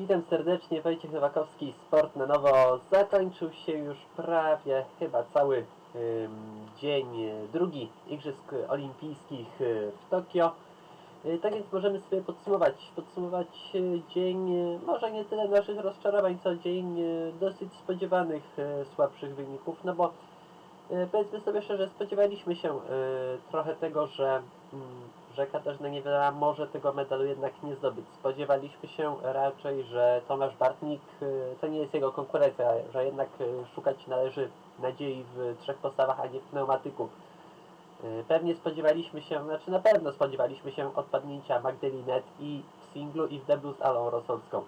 Witam serdecznie, Wojciech Nowakowski, Sport na Nowo. Zakończył się już prawie chyba cały dzień y, drugi Igrzysk Olimpijskich y, w Tokio. Y, Tak więc możemy sobie podsumować, podsumować dzień, może nie tyle naszych rozczarowań, co dzień dosyć spodziewanych słabszych wyników, no bo y, powiedzmy sobie szczerze, spodziewaliśmy się trochę tego, że, mm, że Katarzyna Niewiela może tego medalu jednak nie zdobyć. Spodziewaliśmy się raczej, że Tomasz Bartnik y, to nie jest jego konkurencja, że jednak y, szukać należy nadziei w trzech postawach, a nie w pneumatyku. Y, Pewnie spodziewaliśmy się, znaczy na pewno spodziewaliśmy się odpadnięcia Magdalinet i w singlu i w deblu z Alą Rosolską.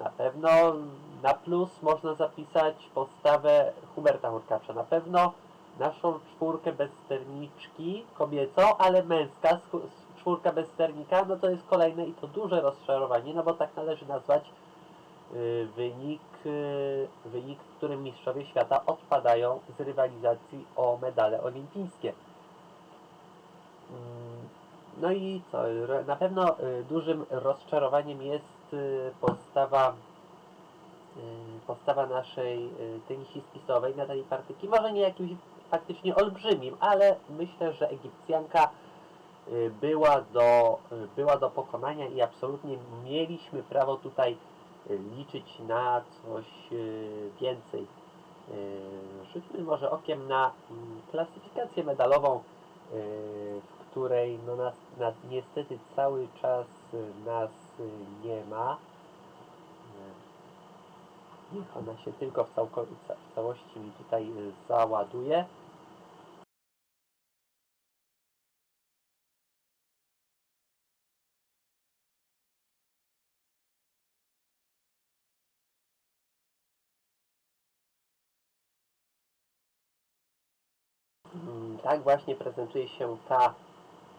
Na pewno na plus można zapisać postawę Huberta Hurkacza. Na pewno naszą czwórkę bez sterniczki kobiecą, ale męska czwórka bez sternika, no to jest kolejne i to duże rozczarowanie, no bo tak należy nazwać y, wynik, y, wynik, w którym mistrzowie świata odpadają z rywalizacji o medale olimpijskie. Mm, No i co? Na pewno y, dużym rozczarowaniem jest postawa postawa naszej y, tenisistowej Natalii Partyki. Może nie jakimś faktycznie olbrzymim, ale myślę, że Egipcjanka y, była do, y, była do pokonania i absolutnie mieliśmy prawo tutaj y, liczyć na coś więcej. Rzućmy może okiem na mm, klasyfikację medalową, w której no nas, nas niestety cały czas nas nie ma. Niech ona się tylko w, w całości mi tutaj załaduje. Tak właśnie prezentuje się ta,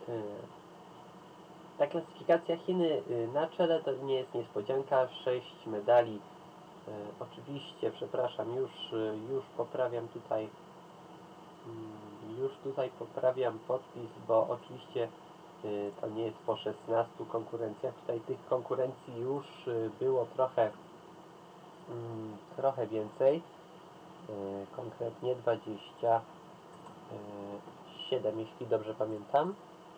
y, ta klasyfikacja Chiny y, na czele. To nie jest niespodzianka. Sześć medali. Y, Oczywiście, przepraszam, już, już poprawiam tutaj mm, już tutaj poprawiam podpis, bo oczywiście to nie jest po 16 konkurencjach. Tutaj tych konkurencji już było trochę mm, trochę więcej. Konkretnie 20 7, jeśli dobrze pamiętam.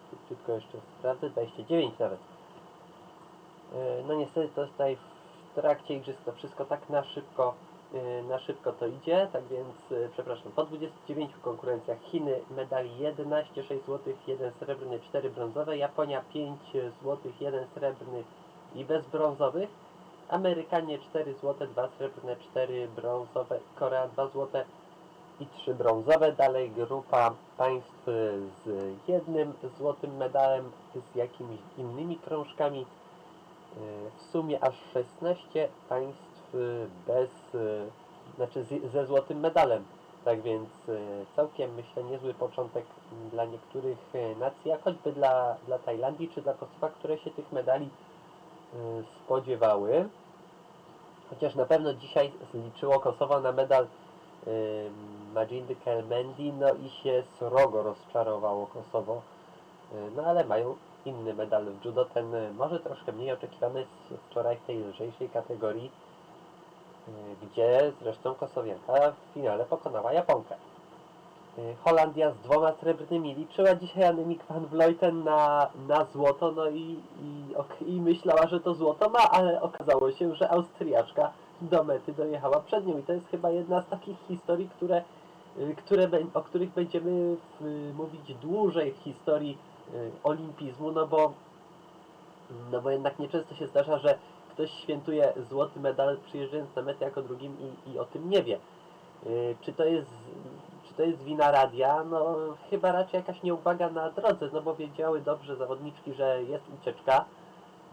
Szybciutko jeszcze sprawdzę, 29 nawet. E, No niestety to tutaj w trakcie igrzysk to wszystko tak na szybko, e, na szybko to idzie, tak więc e, przepraszam, po 29 konkurencjach Chiny medali 11, 6 zł, 1 srebrny, 4 brązowe, Japonia 5 zł, 1 srebrny i bez brązowych, Amerykanie 4 zł, 2 srebrne, 4 brązowe, Korea 2 złote, i trzy brązowe. Dalej grupa państw z jednym złotym medalem, z jakimiś innymi krążkami. E, W sumie aż 16 państw bez, e, znaczy ze złotym medalem. Tak więc e, całkiem myślę niezły początek dla niektórych nacji, jak choćby dla, dla Tajlandii czy dla Kosowa, które się tych medali spodziewały. Chociaż na pewno dzisiaj zliczyło Kosowo na medal Majindy Kelmendi, no i się srogo rozczarowało Kosowo. Y, No ale mają inny medal w judo, ten y, może troszkę mniej oczekiwany z wczoraj w tej lżejszej kategorii, y, gdzie zresztą Kosowianka w finale pokonała Japonkę. Holandia z dwoma srebrnymi liczyła dzisiaj Annemiek van Vleuten na, na złoto, no i, i, i myślała, że to złoto ma, ale okazało się, że Austriaczka do mety dojechała przed nią i to jest chyba jedna z takich historii, które, które, bę- o których będziemy mówić dłużej w historii y, olimpizmu, no bo, no bo jednak nieczęsto się zdarza, że ktoś świętuje złoty medal przyjeżdżając na metę jako drugim i, i o tym nie wie. Y, Czy to jest czy to jest wina radia? No chyba raczej jakaś nieuwaga na drodze, no bo wiedziały dobrze zawodniczki, że jest ucieczka.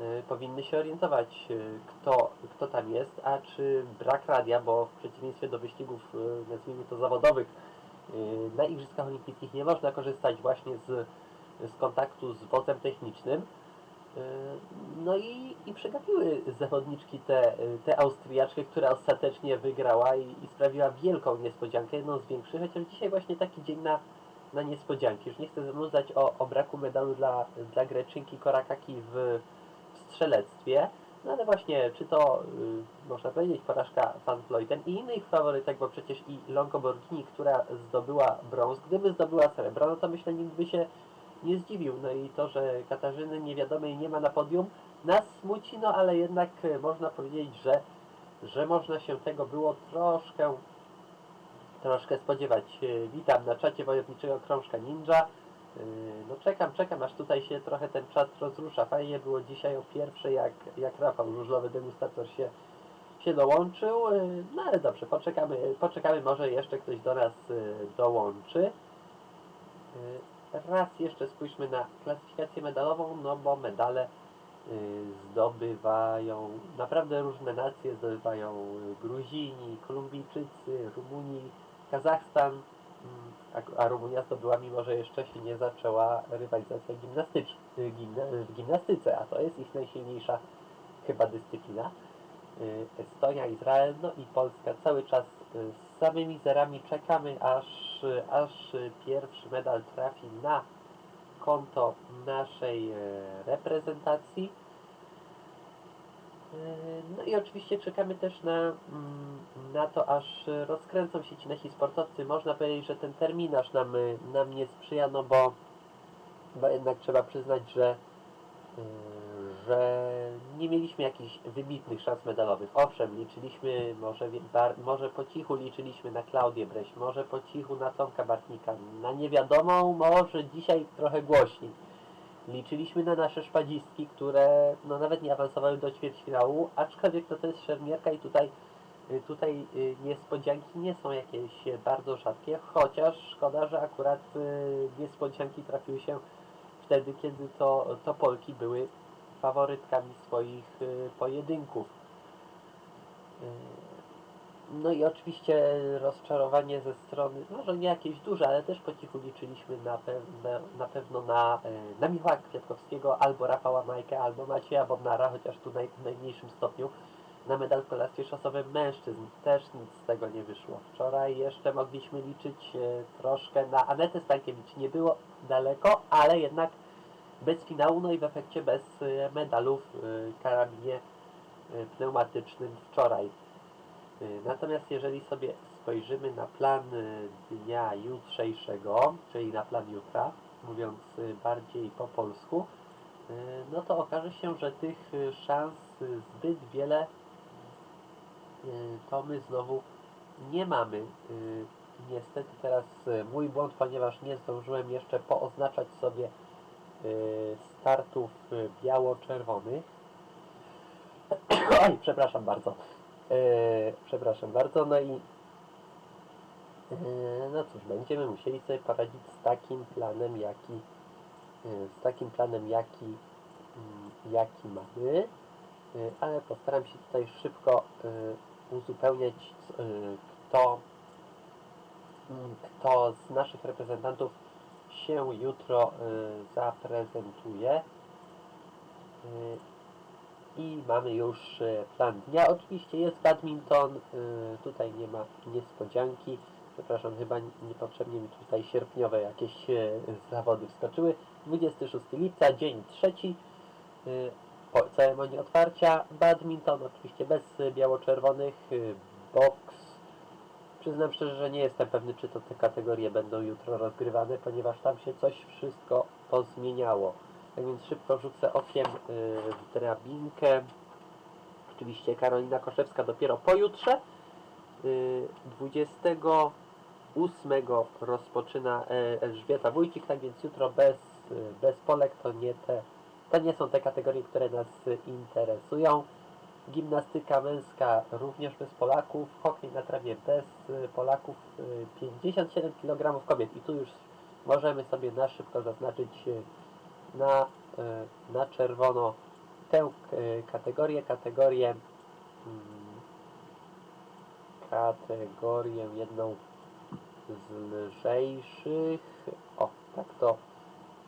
Y, powinny się orientować, y, kto, kto tam jest, a czy brak radia, bo w przeciwieństwie do wyścigów, y, nazwijmy to zawodowych, na Igrzyskach Olimpijskich nie można korzystać właśnie z, z kontaktu z wozem technicznym. No i, i przegapiły zawodniczki te, te Austriaczkę, która ostatecznie wygrała i, i sprawiła wielką niespodziankę, jedną z większych, chociaż dzisiaj właśnie taki dzień na, na niespodzianki. Już nie chcę zanudzać o, o braku medalu dla, dla Greczynki Korakaki w strzelectwie, No ale właśnie, czy to, y, można powiedzieć, porażka Van Vleuten i innych faworytek, bo przecież i Longoborghini, która zdobyła brąz, gdyby zdobyła srebro, no to myślę, nikt by się nie zdziwił. No i to, że Katarzyny niewiadomej nie ma na podium, nas smuci, no ale jednak y, można powiedzieć, że, że można się tego było troszkę, troszkę spodziewać. Y, Witam na czacie Wojowniczego Krążka Ninja. Yy, No czekam, czekam, aż tutaj się trochę ten czat rozrusza. Fajnie było dzisiaj o pierwszej, jak, jak Rafał Żużlowy Degustator się, się dołączył. Yy, No ale dobrze, poczekamy, poczekamy, może jeszcze ktoś do nas yy, dołączy. Raz jeszcze spójrzmy na klasyfikację medalową, no bo medale zdobywają naprawdę różne nacje, zdobywają Gruzini, Kolumbijczycy, Rumuni, Kazachstan, a, a Rumunia zdobyła, mimo że jeszcze się nie zaczęła rywalizacja gimnastycz, y, gimna, w gimnastyce, a to jest ich najsilniejsza chyba dyscyplina. Y, Estonia, Izrael, no i Polska cały czas y, z samymi zerami czekamy, aż, aż pierwszy medal trafi na konto naszej reprezentacji. Yy, No i oczywiście czekamy też na, mm, na to, aż rozkręcą się ci nasi sportowcy. Można powiedzieć, że ten terminarz nam, nam nie sprzyja, no bo, bo jednak trzeba przyznać, że, yy, że nie mieliśmy jakichś wybitnych szans medalowych. Owszem, liczyliśmy, może, może po cichu liczyliśmy na Klaudię Breś, może po cichu na Tomka Bartnika, na niewiadomą, może dzisiaj trochę głośniej. Liczyliśmy na nasze szpadzistki, które no, nawet nie awansowały do ćwierćfinału, aczkolwiek to, jest szermierka i tutaj, y, tutaj y, niespodzianki nie są jakieś bardzo rzadkie, chociaż szkoda, że akurat y, niespodzianki trafiły się wtedy, kiedy to, to Polki były faworytkami swoich pojedynków. No i oczywiście rozczarowanie ze strony, może nie jakieś duże, ale też po cichu liczyliśmy na, pewne, na pewno na, e, na Michała Kwiatkowskiego, albo Rafała Majkę, albo Macieja Bodnara, chociaż tu naj, w najmniejszym stopniu, na medal w kolarstwie szosowym mężczyzn. Też nic z tego nie wyszło. Wczoraj jeszcze mogliśmy liczyć e, troszkę na Anetę Stankiewicz. Nie było daleko, ale jednak bez finału, no i w efekcie bez e, medalów w karabinie pneumatycznym wczoraj. Y, Natomiast jeżeli sobie spojrzymy na plan y, dnia jutrzejszego, czyli na plan jutra, mówiąc y, bardziej po polsku, no to okaże się, że tych szans zbyt wiele to my znowu nie mamy. Niestety teraz mój błąd, ponieważ nie zdążyłem jeszcze pooznaczać sobie startów biało-czerwonych. Oj, przepraszam bardzo. Eee, przepraszam bardzo, no i eee, no cóż, będziemy musieli sobie poradzić z takim planem, jaki eee, z takim planem, jaki mm, jaki mamy, ale postaram się tutaj szybko uzupełniać, kto mm, kto z naszych reprezentantów się jutro zaprezentuje. I mamy już e, plan dnia. Oczywiście jest badminton, e, tutaj nie ma niespodzianki. Przepraszam, chyba niepotrzebnie mi tutaj sierpniowe jakieś e, zawody wskoczyły. 26 lipca, dzień trzeci, po ceremonii otwarcia. Badminton, oczywiście bez biało-czerwonych, boks. Przyznam szczerze, że nie jestem pewny, czy to te kategorie będą jutro rozgrywane, ponieważ tam się coś wszystko pozmieniało. Więc szybko rzucę okiem y, w drabinkę. Oczywiście Karolina Koszewska dopiero pojutrze. Y, 28 rozpoczyna e, Elżbieta Wójcik, tak więc jutro bez, y, bez Polek to nie, te, to nie są te kategorie, które nas y, interesują. Gimnastyka męska również bez Polaków, hokej na trawie bez y, Polaków, y, 57 kg kobiet i tu już możemy sobie na szybko zaznaczyć y, na, e, na czerwono tę e, kategorię, kategorię mm, kategorię jedną z lżejszych. O, tak to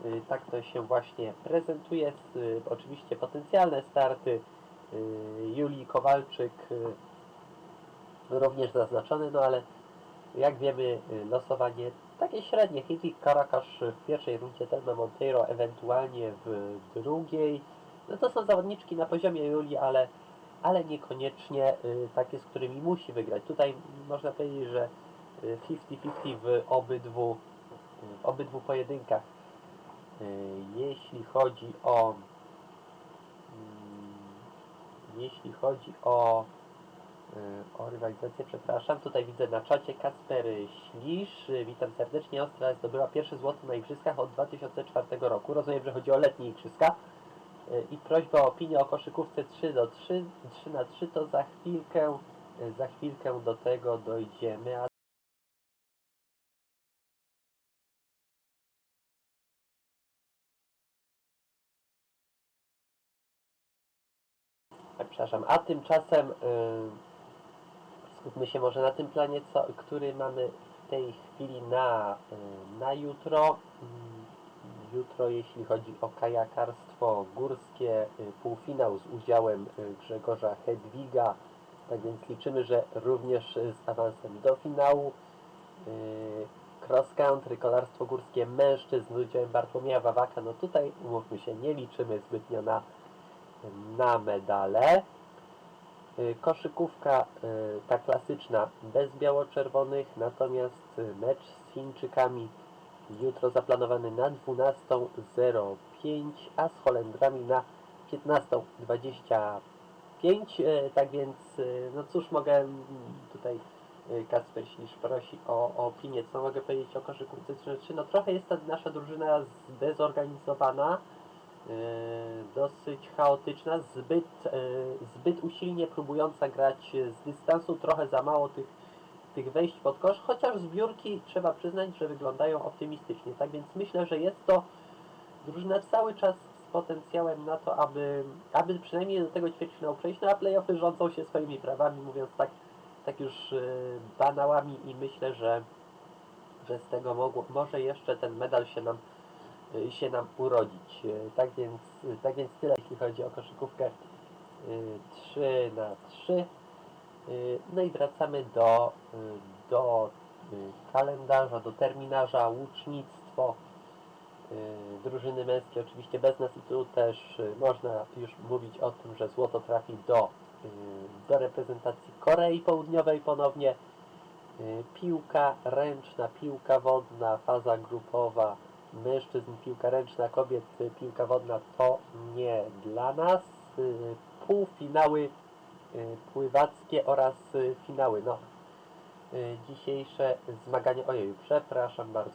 y, tak to się właśnie prezentuje. Oczywiście potencjalne starty Julii Kowalczyk również zaznaczone, no ale jak wiemy losowanie takie średnie. Hiti Karakasz w pierwszej rundzie, Telma Monteiro ewentualnie w drugiej. No to są zawodniczki na poziomie Julii, ale, ale niekoniecznie y, takie, z którymi musi wygrać. Tutaj można powiedzieć, że y, 50-50 w obydwu, y, w obydwu pojedynkach. Y, Jeśli chodzi o mm, jeśli chodzi o y, o rywalizację, przepraszam. Tutaj widzę na czacie Kasper Ślisz. Y, Witam serdecznie. Austria zdobyła pierwszy złoto na igrzyskach od 2004 roku. Rozumiem, że chodzi o letnie igrzyska. Y, I prośba o opinię o koszykówce 3 do 3, 3 na 3 to za chwilkę, za chwilkę do tego dojdziemy. A Przepraszam, a tymczasem y, skupmy się może na tym planie, co, który mamy w tej chwili na, y, na jutro. Mm, Jutro, jeśli chodzi o kajakarstwo górskie, y, półfinał z udziałem y, Grzegorza Hedwiga. Tak więc liczymy, że również z awansem do finału. Cross country, kolarstwo górskie mężczyzn z udziałem Bartłomieja Wawaka. No tutaj, umówmy się, nie liczymy zbytnio na na medale. Y, Koszykówka y, ta klasyczna bez biało-czerwonych, natomiast y, mecz z Chińczykami jutro zaplanowany na 12.05, a z Holendrami na 15.25. Y, Tak więc, no cóż mogę mm, tutaj Kasper Ślisz prosi o, o opinię, co mogę powiedzieć o koszykówce 3 No trochę jest ta nasza drużyna zdezorganizowana, dosyć chaotyczna, zbyt, e, zbyt usilnie próbująca grać z dystansu, trochę za mało tych, tych wejść pod kosz, chociaż zbiórki trzeba przyznać, że wyglądają optymistycznie. Tak więc myślę, że jest to drużyna cały czas z potencjałem na to, aby, aby przynajmniej do tego ćwierćfinału przejść, no a playoffy rządzą się swoimi prawami, mówiąc tak, tak już e, banałami i myślę, że, że z tego mogło, może jeszcze ten medal się nam się nam urodzić. Y, Tak więc, y, tak więc tyle, jeśli chodzi o koszykówkę y, 3 na 3. Y, No i wracamy do, do kalendarza, do terminarza, łucznictwo, drużyny męskie oczywiście bez nas i tu też można już mówić o tym, że złoto trafi do, do reprezentacji Korei Południowej ponownie. Piłka ręczna, piłka wodna, faza grupowa, mężczyzn, piłka ręczna, kobiet, y, piłka wodna to nie dla nas. Y, Półfinały y, pływackie oraz finały. No, dzisiejsze zmaganie, ojej, przepraszam bardzo.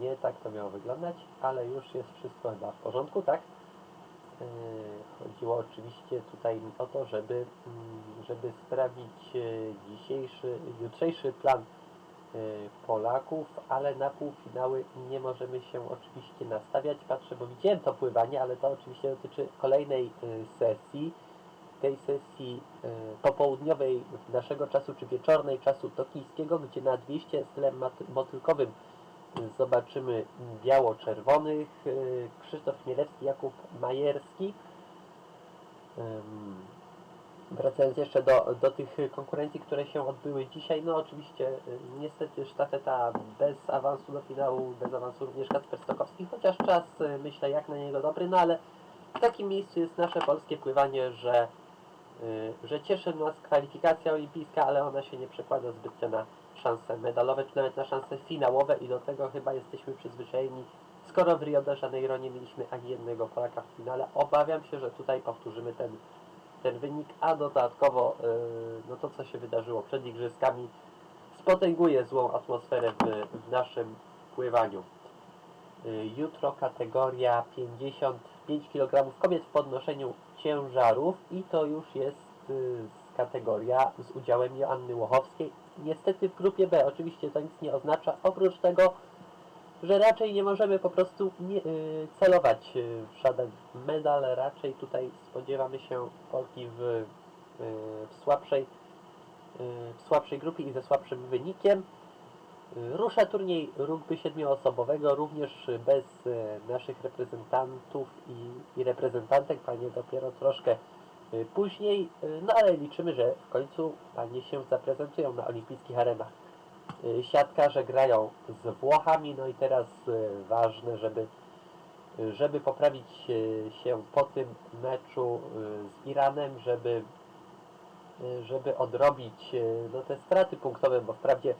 Nie tak to miało wyglądać, ale już jest wszystko chyba w porządku, tak? Chodziło oczywiście tutaj o to, żeby, mm, żeby sprawdzić y, dzisiejszy, jutrzejszy plan Polaków, ale na półfinały nie możemy się oczywiście nastawiać. Patrzę, bo widziałem to pływanie, ale to oczywiście dotyczy kolejnej y, sesji. Tej sesji y, popołudniowej naszego czasu, czy wieczornej czasu tokijskiego, gdzie na 200 stylem motylkowym y, zobaczymy biało-czerwonych. y, Krzysztof Chmielewski, Jakub Majerski. Wracając jeszcze do, do tych konkurencji, które się odbyły dzisiaj, no oczywiście y, niestety sztafeta bez awansu do finału, bez awansu również Kacper Stokowski, chociaż czas y, myślę jak na niego dobry, no ale w takim miejscu jest nasze polskie pływanie, że, y, że cieszy nas kwalifikacja olimpijska, ale ona się nie przekłada zbytnio na szanse medalowe, czy nawet na szanse finałowe i do tego chyba jesteśmy przyzwyczajeni. Skoro w Rio de Janeiro nie mieliśmy ani jednego Polaka w finale, obawiam się, że tutaj powtórzymy ten ten wynik, a dodatkowo yy, no to, co się wydarzyło przed igrzyskami, spotęguje złą atmosferę w, w naszym pływaniu. Yy, jutro kategoria 55 kg kobiet w podnoszeniu ciężarów i to już jest yy, kategoria z udziałem Joanny Łochowskiej. Niestety w grupie B, oczywiście to nic nie oznacza, oprócz tego, że raczej nie możemy po prostu nie, y, celować y, w żaden medal, raczej tutaj spodziewamy się Polki w, y, w, słabszej, w słabszej grupie i ze słabszym wynikiem. Rusza turniej rugby siedmioosobowego, również bez naszych reprezentantów i, i reprezentantek, panie dopiero troszkę później, no ale liczymy, że w końcu panie się zaprezentują na olimpijskich arenach siatkarze grają z Włochami, no i teraz y, ważne, żeby, y, żeby poprawić y, się po tym meczu y, z Iranem, żeby, y, żeby odrobić y, no, te straty punktowe, bo wprawdzie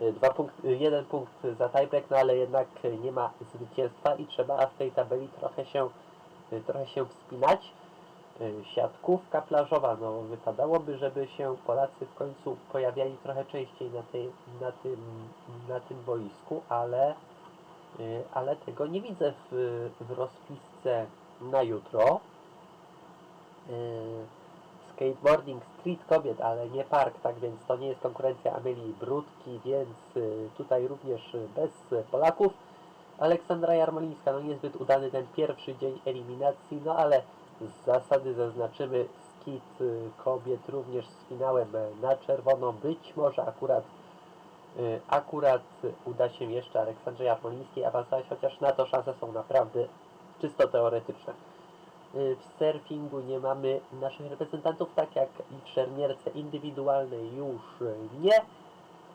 y, dwa punkt, y, jeden punkt za tiebreak, no ale jednak y, nie ma zwycięstwa i trzeba w tej tabeli trochę się, y, trochę się wspinać. Y, Siatkówka plażowa, no wypadałoby, żeby się Polacy w końcu pojawiali trochę częściej na, tej, na, tym, na tym boisku, ale, y, ale tego nie widzę w, w rozpisce na jutro. Y, Skateboarding Street Kobiet, ale nie park, tak więc to nie jest konkurencja Amelii Brudki, więc tutaj również bez Polaków. Aleksandra Jarmolińska, no niezbyt udany ten pierwszy dzień eliminacji, no ale z zasady zaznaczymy skit y, kobiet również z finałem na czerwono. Być może akurat y, akurat uda się jeszcze Aleksandrze Jarmolińskiej awansować, chociaż na to szanse są naprawdę czysto teoretyczne. Y, W surfingu nie mamy naszych reprezentantów, tak jak i w szermierce indywidualnej już nie.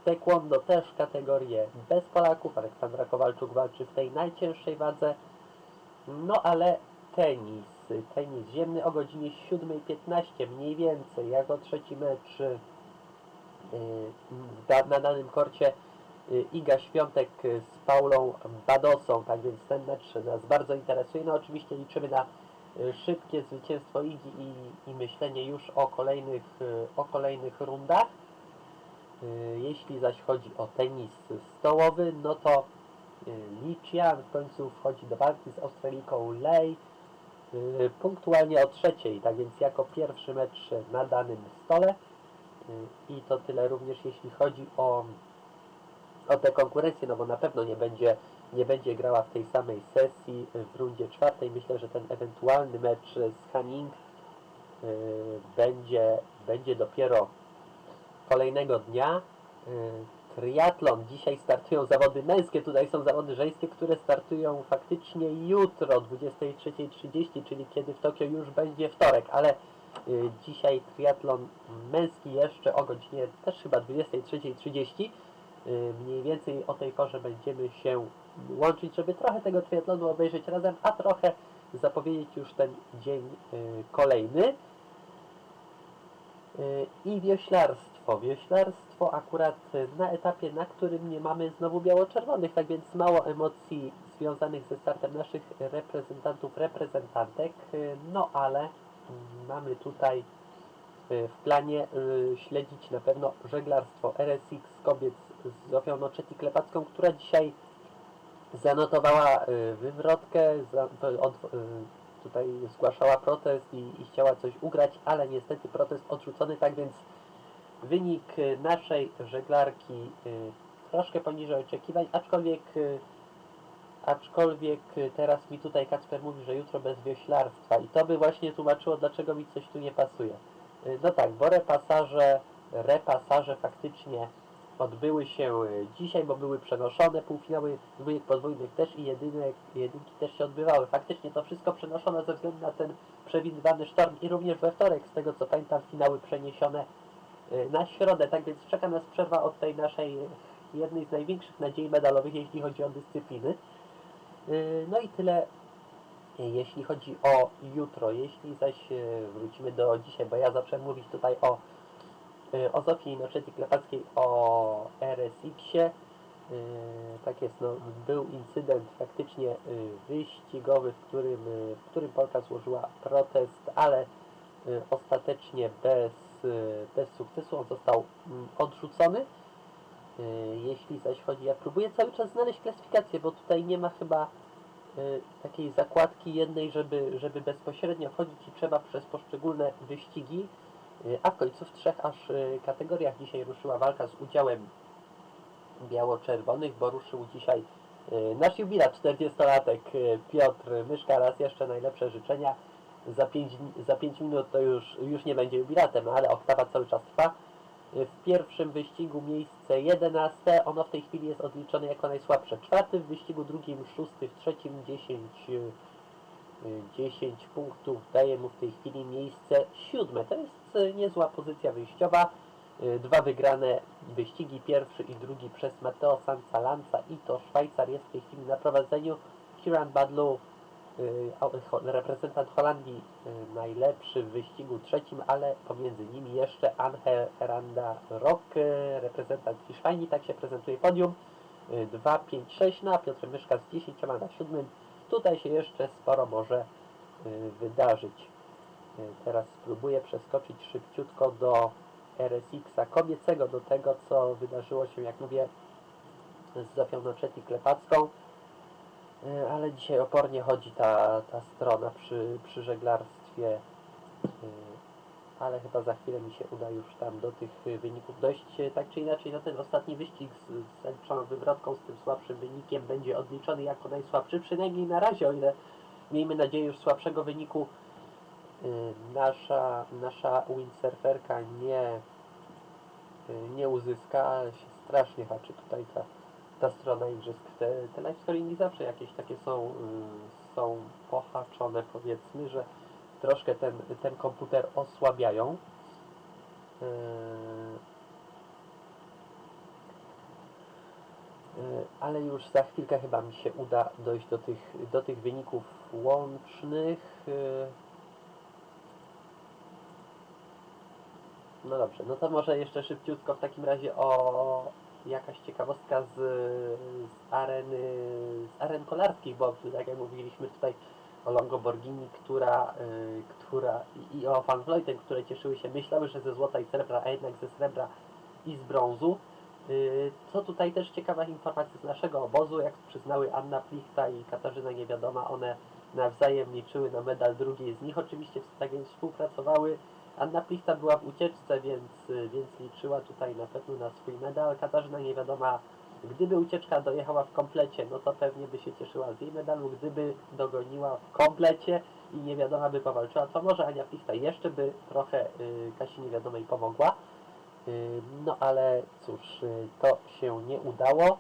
Taekwondo też kategorie bez Polaków. Aleksandra Kowalczuk walczy w tej najcięższej wadze. No ale tenis, tenis ziemny o godzinie 7.15 mniej więcej, jako trzeci mecz y, na danym korcie y, Iga Świątek z Paulą Badosą, tak więc ten mecz nas bardzo interesuje. No oczywiście liczymy na y, szybkie zwycięstwo Igi i, i myślenie już o kolejnych, o kolejnych rundach. Jeśli zaś chodzi o tenis stołowy, no to Li Qian w końcu wchodzi do walki z Australijką Lei punktualnie o trzeciej, tak więc jako pierwszy mecz na danym stole. Y, I to tyle również jeśli chodzi o, o tę konkurencję, no bo na pewno nie będzie, nie będzie grała w tej samej sesji w rundzie czwartej. Myślę, że ten ewentualny mecz z Hanning y, będzie, będzie dopiero kolejnego dnia. Triatlon. Dzisiaj startują zawody męskie, tutaj są zawody żeńskie, które startują faktycznie jutro o 23.30, czyli kiedy w Tokio już będzie wtorek, ale y, dzisiaj triatlon męski jeszcze o godzinie też chyba 23.30. Y, mniej więcej o tej porze będziemy się łączyć, żeby trochę tego triatlonu obejrzeć razem, a trochę zapowiedzieć już ten dzień y, kolejny. Y, I wioślarstwo. Wioślarstwo akurat y, na etapie, na którym nie mamy znowu biało-czerwonych, tak więc mało emocji związanych ze startem naszych reprezentantów, reprezentantek. No ale mamy tutaj y, w planie y, śledzić na pewno żeglarstwo RSX kobiet z Zofią Noczeti-Klepacką, która dzisiaj zanotowała y, wywrotkę, tutaj zgłaszała protest i, i chciała coś ugrać, ale niestety protest odrzucony, tak więc wynik y, naszej żeglarki y, troszkę poniżej oczekiwań, aczkolwiek y, aczkolwiek teraz mi tutaj Kacper mówi, że jutro bez wioślarstwa i to by właśnie tłumaczyło, dlaczego mi coś tu nie pasuje. No tak, bo repasaże, repasaże faktycznie odbyły się dzisiaj, bo były przenoszone, półfinały dwójek podwójnych też i jedynek, jedynki też się odbywały. Faktycznie to wszystko przenoszone ze względu na ten przewidywany sztorm i również we wtorek, z tego co pamiętam, finały przeniesione na środę, tak więc czeka nas przerwa od tej naszej y, jednej z największych nadziei medalowych, jeśli chodzi o dyscypliny. Y, No i tyle, y, jeśli chodzi o jutro. Jeśli zaś y, wrócimy do dzisiaj, bo ja zawsze mówić tutaj o y, o Zofii Noczeti Klepackiej, o RSX-ie. Y, Tak jest, no, był incydent faktycznie y, wyścigowy, w którym, y, w którym Polka złożyła protest, ale y, ostatecznie bez, y, bez sukcesu on został mm, odrzucony. Y, Jeśli zaś chodzi, ja próbuję cały czas znaleźć klasyfikację, bo tutaj nie ma chyba y, takiej zakładki jednej, żeby, żeby bezpośrednio chodzić i trzeba przez poszczególne wyścigi. Y, A w końcu w trzech aż y, kategoriach dzisiaj ruszyła walka z udziałem biało-czerwonych, bo ruszył dzisiaj y, nasz jubilat 40-latek y, Piotr Myszka. Raz jeszcze najlepsze życzenia. Za 5, za minut to już, już nie będzie jubilatem, ale oktawa cały czas trwa. Y, W pierwszym wyścigu miejsce 11, ono w tej chwili jest odliczone jako najsłabsze. Czwarty w wyścigu drugim, szósty w trzecim, 10, y, y, 10 punktów daje mu w tej chwili miejsce siódme. To jest y, niezła pozycja wyjściowa. Y, Dwa wygrane wyścigi, pierwszy i drugi przez Matteo Sanzalanza i to Szwajcar jest w tej chwili na prowadzeniu. Kieran Badlow y, reprezentant Holandii y, najlepszy w wyścigu trzecim, ale pomiędzy nimi jeszcze Angel Heranda Rock, y, reprezentant Hiszpanii, tak się prezentuje podium. Y, 2, 5, 6, no a Piotr Myszka z 10 na siódmym. Tutaj się jeszcze sporo może y, wydarzyć. Y, Teraz spróbuję przeskoczyć szybciutko do RSX-a kobiecego, do tego co wydarzyło się, jak mówię, z Zofią Noczeti Klepacką. Y, Ale dzisiaj opornie chodzi ta, ta strona przy, przy żeglarstwie. Y, Ale chyba za chwilę mi się uda już tam do tych wyników dojść. Y, Tak czy inaczej, no ten ostatni wyścig z, z zaliczoną wywrotką, z tym słabszym wynikiem będzie odliczony jako najsłabszy, przynajmniej na razie, o ile miejmy nadzieję już słabszego wyniku nasza, nasza windsurferka nie, nie uzyska, ale się strasznie haczy tutaj ta, ta strona igrzysk. Te, te live scoringi zawsze jakieś takie są, y, są pohaczone powiedzmy, że troszkę ten, ten komputer osłabiają. Y, y, ale już za chwilkę chyba mi się uda dojść do tych, do tych wyników łącznych. No dobrze, no to może jeszcze szybciutko w takim razie o jakaś ciekawostka z, z areny, z aren kolarskich, bo tak jak mówiliśmy tutaj o Longoborghini, która, y, która i, i o Van Vleuten, które cieszyły się, myślały, że ze złota i srebra, a jednak ze srebra i z brązu. Y, Co tutaj też ciekawa informacja z naszego obozu, jak przyznały Anna Plichta i Katarzyna Niewiadoma, one nawzajem liczyły na medal drugiej z nich. Oczywiście tak więc współpracowały. Anna Plichta była w ucieczce, więc, y, więc liczyła tutaj na pewno na swój medal. Katarzyna Niewiadoma, gdyby ucieczka dojechała w komplecie, no to pewnie by się cieszyła z jej medalu. Gdyby dogoniła w komplecie i Niewiadoma by powalczyła, to może Ania Plichta jeszcze by trochę y, Kasi Niewiadomej pomogła. Y, No ale cóż, y, to się nie udało.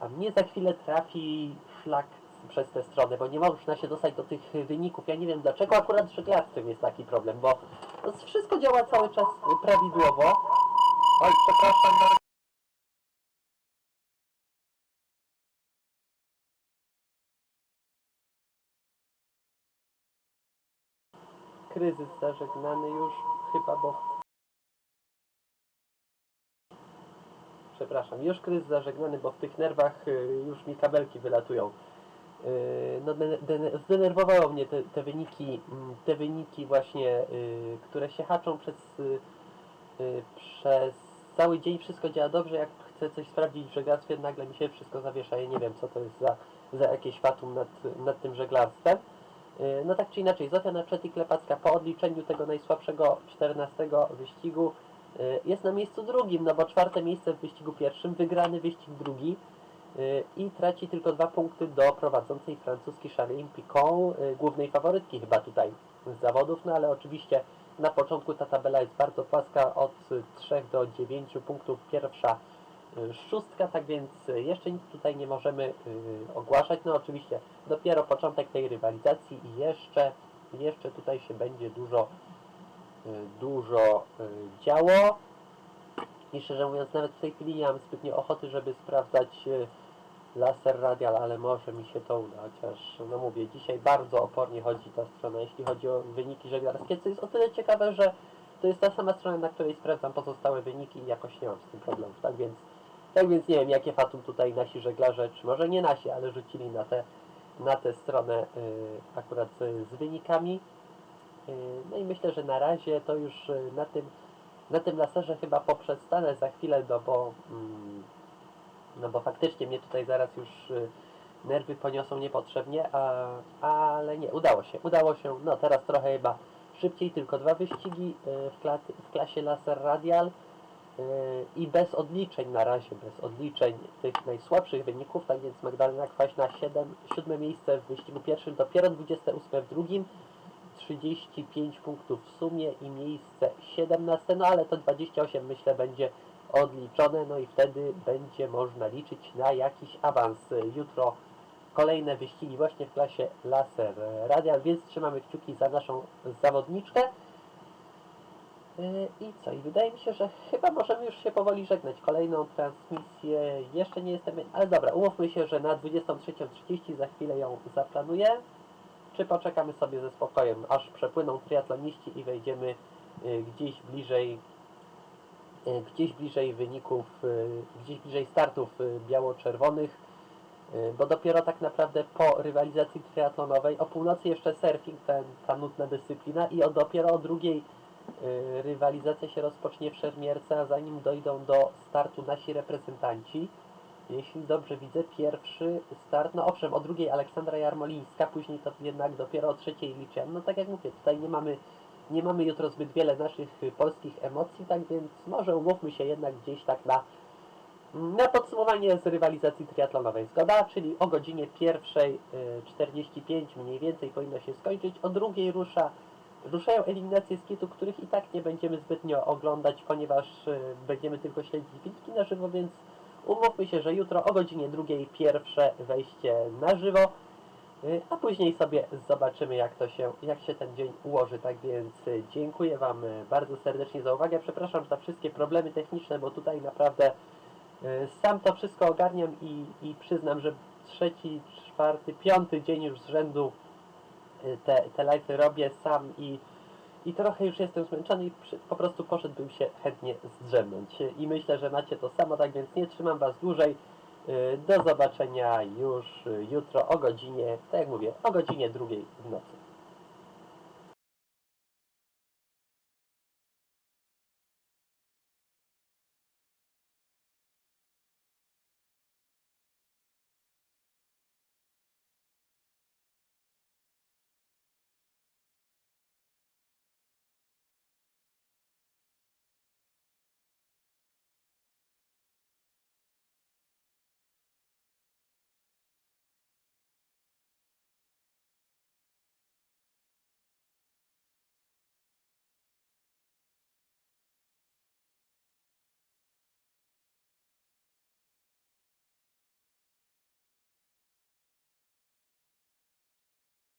A mnie za chwilę trafi szlak przez tę stronę, bo nie można się dostać do tych wyników. Ja nie wiem dlaczego akurat z żeglarstwem jest taki problem, bo wszystko działa cały czas y, prawidłowo. Oj, przepraszam. Kryzys zażegnany już chyba, bo przepraszam, już kryzys zażegnany, bo w tych nerwach y, już mi kabelki wylatują. Y, No, dene- dene- zdenerwowało mnie te, te wyniki, mm, te wyniki właśnie, y, które się haczą przez, y, przez cały dzień, wszystko działa dobrze, jak chcę coś sprawdzić w żeglarstwie, nagle mi się wszystko zawiesza, ja nie wiem co to jest za, za jakieś fatum nad, nad tym żeglarstwem. No tak czy inaczej, Zofia Naczeti Klepacka po odliczeniu tego najsłabszego 14 wyścigu jest na miejscu drugim, no bo czwarte miejsce w wyścigu pierwszym, wygrany wyścig drugi i traci tylko dwa punkty do prowadzącej francuskiej Charlene Picon, y, głównej faworytki chyba tutaj z zawodów, no ale oczywiście na początku ta tabela jest bardzo płaska, od 3 do 9 punktów pierwsza y, szóstka, tak więc y, jeszcze nic tutaj nie możemy y, ogłaszać. No oczywiście dopiero początek tej rywalizacji i jeszcze, jeszcze tutaj się będzie dużo, y, dużo y, działo. I szczerze mówiąc, nawet w tej chwili nie mam zbytnio ochoty, żeby sprawdzać y, laser radial, ale może mi się to uda, chociaż no mówię, dzisiaj bardzo opornie chodzi ta strona, jeśli chodzi o wyniki żeglarskie, co jest o tyle ciekawe, że to jest ta sama strona, na której sprawdzam pozostałe wyniki i jakoś nie mam z tym problemów, tak więc tak więc nie wiem, jakie fatum tutaj nasi żeglarze, czy może nie nasi, ale rzucili na tę na tę stronę y, akurat y, z wynikami. Y, no i myślę, że na razie to już y, na tym na tym laserze chyba poprzestanę za chwilę, no bo mm, no bo faktycznie mnie tutaj zaraz już y, nerwy poniosą niepotrzebnie, a, ale nie, udało się, udało się, no teraz trochę chyba szybciej, tylko dwa wyścigi y, w, kla- w klasie laser radial y, i bez odliczeń na razie, bez odliczeń tych najsłabszych wyników, tak więc Magdalena Kwaśna 7, siódme miejsce w wyścigu pierwszym, dopiero 28 w drugim, 35 punktów w sumie i miejsce 17, no ale to 28 myślę będzie odliczone, no i wtedy będzie można liczyć na jakiś awans. Jutro kolejne wyścigi właśnie w klasie laser radial, więc trzymamy kciuki za naszą zawodniczkę. Yy, I co? I wydaje mi się, że chyba możemy już się powoli żegnać. Kolejną transmisję jeszcze nie jestem... Ale dobra, umówmy się, że na 23.30 za chwilę ją zaplanuję. Czy poczekamy sobie ze spokojem, aż przepłyną triatloniści i wejdziemy yy, gdzieś bliżej gdzieś bliżej wyników, yy, gdzieś bliżej startów yy, biało-czerwonych, bo dopiero tak naprawdę po rywalizacji triatlonowej, o północy jeszcze surfing, ten, ta nudna dyscyplina i o, dopiero o drugiej rywalizacja się rozpocznie w Szermierce, a zanim dojdą do startu nasi reprezentanci, jeśli dobrze widzę, pierwszy start, no owszem, o drugiej Aleksandra Jarmolińska, później to jednak dopiero o trzeciej Liczem. No tak jak mówię, tutaj nie mamy, nie mamy jutro zbyt wiele naszych y, polskich emocji, tak więc może umówmy się jednak gdzieś tak na, na podsumowanie z rywalizacji triatlonowej. Zgoda? Czyli o godzinie pierwszej y, 45 mniej więcej powinno się skończyć, o drugiej rusza Ruszają eliminacje z kitu, których i tak nie będziemy zbytnio oglądać, ponieważ y, będziemy tylko śledzić wilki na żywo, więc umówmy się, że jutro o godzinie drugiej pierwsze wejście na żywo, a później sobie zobaczymy jak to się, jak się ten dzień ułoży. Tak więc y, dziękuję Wam y, bardzo serdecznie za uwagę. Przepraszam za wszystkie problemy techniczne, bo tutaj naprawdę y, sam to wszystko ogarniam i, i przyznam, że trzeci, czwarty, piąty dzień już z rzędu y, te, te live'y robię sam i, i trochę już jestem zmęczony i przy, po prostu poszedłbym się chętnie zdrzemnąć. I myślę, że macie to samo, tak więc nie trzymam Was dłużej. Y, Do zobaczenia już y, jutro o godzinie, tak jak mówię, o godzinie drugiej w nocy.